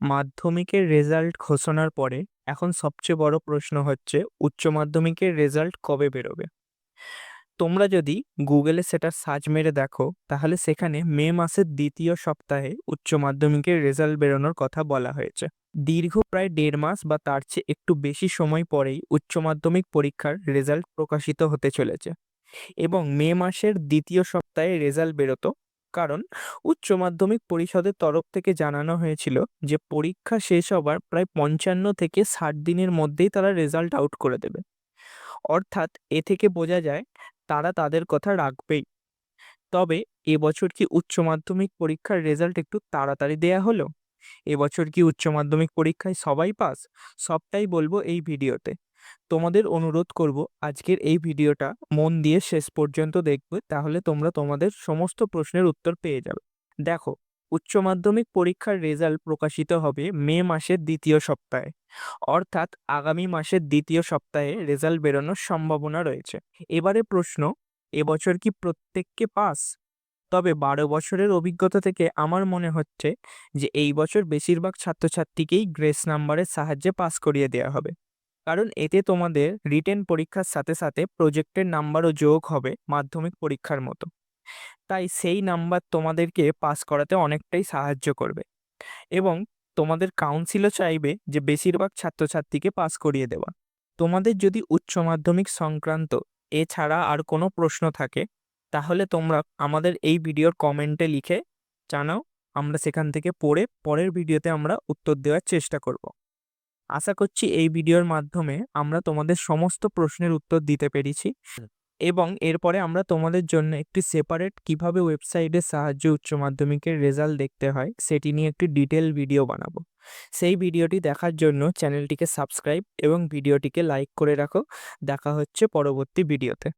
মাধ্যমিকের রেজাল্ট ঘোষণার পরে এখন সবচেয়ে বড় প্রশ্ন হচ্ছে, উচ্চ মাধ্যমিকের রেজাল্ট কবে বেরোবে? তোমরা যদি গুগলে সেটা সার্চ মেরে দেখো, তাহলে সেখানে মে মাসের দ্বিতীয় সপ্তাহে উচ্চ মাধ্যমিকের রেজাল্ট বেরোনোর কথা বলা হয়েছে। দীর্ঘ প্রায় দেড় মাস বা তার চেয়ে একটু বেশি সময় পরেই উচ্চ মাধ্যমিক পরীক্ষার রেজাল্ট প্রকাশিত হতে চলেছে। এবং মে মাসের দ্বিতীয় সপ্তাহে রেজাল্ট বেরোতো কারণ উচ্চ মাধ্যমিক পরিষদের তরফ থেকে জানানো হয়েছিল যে পরীক্ষা শেষ হবার প্রায় পঞ্চান্ন থেকে ষাট দিনের মধ্যেই তারা রেজাল্ট আউট করে দেবে। অর্থাৎ এ থেকে বোঝা যায় তারা তাদের কথা রাখবেই। তবে এবছর কি উচ্চ মাধ্যমিক পরীক্ষার রেজাল্ট একটু তাড়াতাড়ি দেয়া হলো? এবছর কি উচ্চ মাধ্যমিক পরীক্ষায় সবাই পাস? সবটাই বলব এই ভিডিওতে। তোমাদের অনুরোধ করব আজকের এই ভিডিওটা মন দিয়ে শেষ পর্যন্ত দেখবে, তাহলে তোমরা তোমাদের সমস্ত প্রশ্নের উত্তর পেয়ে যাবে। দেখো, উচ্চ মাধ্যমিক পরীক্ষার রেজাল্ট প্রকাশিত হবে মে মাসের দ্বিতীয় সপ্তাহে। অর্থাৎ আগামী মাসের দ্বিতীয় সপ্তাহে রেজাল্ট বেরোনোর সম্ভাবনা রয়েছে। এবারে প্রশ্ন, এবছর কি প্রত্যেককে পাস? তবে বারো বছরের অভিজ্ঞতা থেকে আমার মনে হচ্ছে যে এই বছর বেশিরভাগ ছাত্রছাত্রীকেই গ্রেস নাম্বারের সাহায্যে পাস করিয়ে দেওয়া হবে। কারণ এতে তোমাদের রিটেন পরীক্ষার সাথে সাথে প্রজেক্টের নাম্বারও যোগ হবে মাধ্যমিক পরীক্ষার মতো। তাই সেই নাম্বার তোমাদেরকে পাস করাতে অনেকটাই সাহায্য করবে। এবং তোমাদের কাউন্সিলও চাইবে যে বেশিরভাগ ছাত্রছাত্রীকে পাস করিয়ে দেওয়া। তোমাদের যদি উচ্চ মাধ্যমিক সংক্রান্ত এছাড়া আর কোনো প্রশ্ন থাকে তাহলে তোমরা আমাদের এই ভিডিওর কমেন্টে লিখে জানাও, আমরা সেখান থেকে পড়ে পরের ভিডিওতে আমরা উত্তর দেওয়ার চেষ্টা করব। আশা করছি এই ভিডিওর মাধ্যমে আমরা তোমাদের সমস্ত প্রশ্নের উত্তর দিতে পেরেছি এবং এরপরে আমরা তোমাদের জন্য একটি সেপারেট কীভাবে ওয়েবসাইটের সাহায্যে উচ্চ মাধ্যমিকের রেজাল্ট দেখতে হয়, সেটি নিয়ে একটি ডিটেল ভিডিও বানাবো। সেই ভিডিওটি দেখার জন্য চ্যানেলটিকে সাবস্ক্রাইব এবং ভিডিওটিকে লাইক করে রাখো। দেখা হচ্ছে পরবর্তী ভিডিওতে